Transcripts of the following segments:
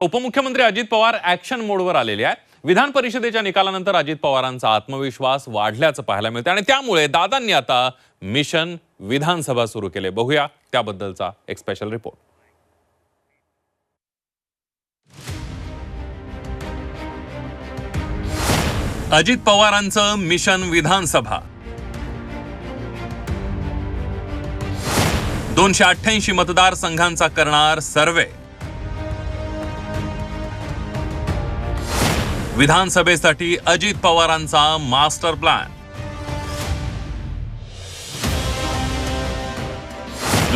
उपमुख्यमंत्री अजित पवार ऍक्शन मोडवर आलेले आहेत. विधान परिषदेच्या निकालानंतर अजित पवारांचा आत्मविश्वास वाढल्याचं पाहायला मिळतं आणि त्यामुळे दादांनी आता मिशन विधानसभा सुरू केले. बघूया त्याबद्दलचा एक स्पेशल रिपोर्ट अजित पवारांचं मिशन विधानसभा. दोनशे अठ्ठ्याऐंशी मतदारसंघांचा करणार सर्वे. विधानसभेसाठी अजित पवारांचा मास्टर प्लॅन.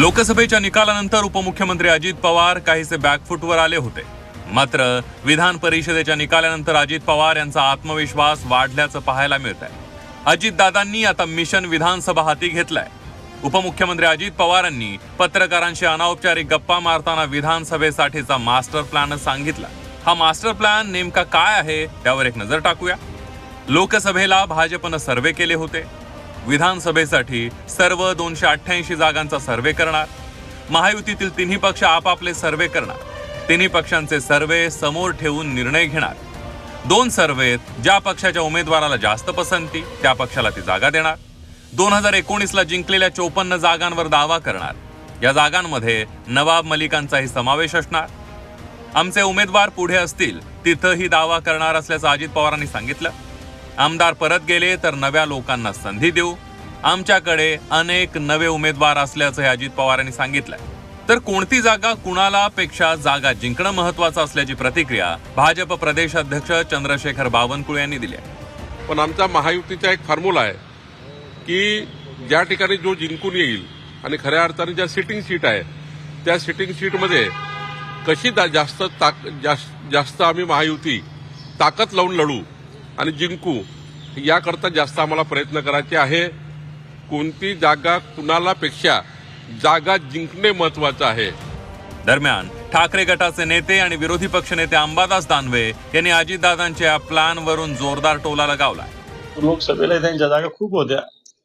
लोकसभेच्या निकालानंतर उपमुख्यमंत्री अजित पवार काहीसे बॅकफुटवर आले होते. मात्र विधान परिषदेच्या निकालानंतर अजित पवार यांचा आत्मविश्वास वाढल्याचं पाहायला मिळत आहे अजितदादांनी आता मिशन विधानसभा हाती घेतलाय. उपमुख्यमंत्री अजित पवारांनी पत्रकारांशी अनौपचारिक गप्पा मारताना विधानसभेसाठीचा मास्टर प्लॅन सांगितला. हा मास्टर प्लॅन नेमका काय आहे त्यावर एक नजर टाकूया. लोकसभेला भाजपनं सर्वे केले होते. विधानसभेसाठी सर्व दोनशे अठ्ठ्याऐंशी जागांचा सर्वे करणार. महायुतीतील तिन्ही पक्ष आपापले सर्वे करणार. तिन्ही पक्षांचे सर्वे समोर ठेवून निर्णय घेणार. दोन सर्वेत ज्या पक्षाच्या उमेदवाराला जास्त पसंती त्या पक्षाला ती जागा देणार. दोन हजार एकोणीसला जिंकलेल्या चोपन्न जागांवर दावा करणार. या जागांमध्ये नवाब मलिकांचाही समावेश असणार. आमचे उमेदवार पुढे असतील तिथंही दावा करणार असल्याचं अजित पवारांनी सांगितलं. आमदार परत गेले तर नव्या लोकांना संधी देऊ. आमच्याकडे अनेक नवे उमेदवार असल्याचं हे अजित पवारांनी सांगितलं. तर कोणती जागा कुणाला पेक्षा जागा जिंकणं महत्वाचं असल्याची प्रतिक्रिया भाजप प्रदेश अध्यक्ष चंद्रशेखर बावनकुळे यांनी दिली आहे. पण आमचा महायुतीचा एक फॉर्म्युला आहे की ज्या ठिकाणी जो जिंकून येईल आणि खऱ्या अर्थाने ज्या सिटिंग सीट आहे त्या सिटिंग सीटमध्ये कशी दा- जास्त ताक जास्त जास्त आम्ही महायुती ताकद लावून लढू आणि जिंकू याकरता जास्त आम्हाला प्रयत्न करायचे आहे. कोणती जागा कुणाला पेक्षा जागा जिंकणे महत्वाचं आहे? दरम्यान ठाकरे गटाचे नेते आणि विरोधी पक्षनेते अंबादास दानवे यांनी अजितदादांच्या या प्लॅनवरून जोरदार टोला लगावलाय. लोकसभेला त्यांच्या जागा खूप होत्या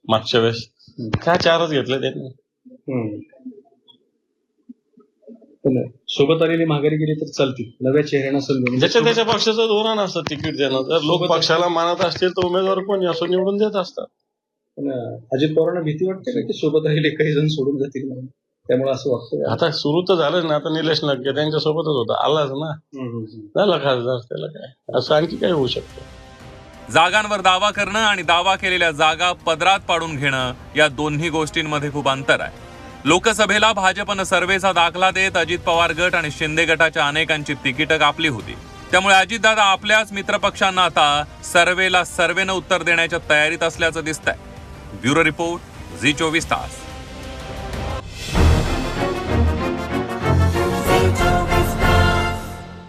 मागच्या वेळेस. काय चारच घेतले त्यांनी? सोबत आलेली माघारी गेली तर चालतील. नव्या चेहऱ्यांना संधी म्हणजे ज्याच्या त्याच्या पक्षाचं धोरण असतं तिकीट देणं. जर लोक पक्षाला मानत असतील तर उमेदवार कोणी असो निवडून देत असतात. पण अजित पवारांना भीती वाटते का की सोबत आलेले काही जण सोडून जातील म्हणून? त्यामुळे असं वाटतं आता सुरू तर झालंच ना. आता निलेश नक्के त्यांच्या सोबतच होता. आलाच ना. झाला खासदार त्याला काय? असं आणखी काय होऊ शकतं? जागांवर दावा करणं आणि दावा केलेल्या जागा पदरात पाडून घेणं या दोन्ही गोष्टींमध्ये खूप अंतर आहे. लोकसभेला भाजपनं सर्वेचा दाखला देत अजित पवार गट आणि शिंदे गटाच्या अनेकांची तिकीटं कापली होती. त्यामुळे अजितदादा आपल्याच मित्रपक्षांना आता सर्वेला सर्वेनं उत्तर देण्याच्या तयारीत असल्याचं दिसतंय. ब्युरो रिपोर्ट झी चोवीस तास.